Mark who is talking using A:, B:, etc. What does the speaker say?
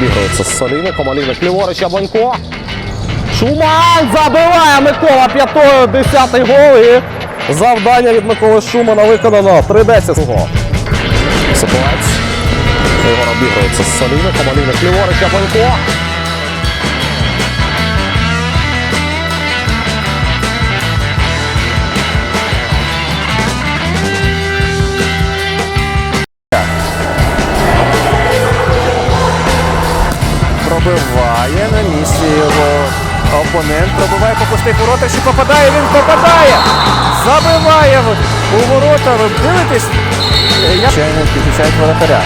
A: Обігрується з Соліником. Олійник ліворуч, Яблонько. Шуман забиває Микола п'ятою, десятий гол. І завдання від Миколи Шумана виконано. 3-10. Кого? Соколець. Ігор обігрується з Соліником. Олійник ліворуч, Яблонько.
B: Пробиває на місці його опонент. Пробиває по пустих воротах. що попадає? Він попадає! Забиває у ворота. Ви дивитесь? Я... Підключають воротаря.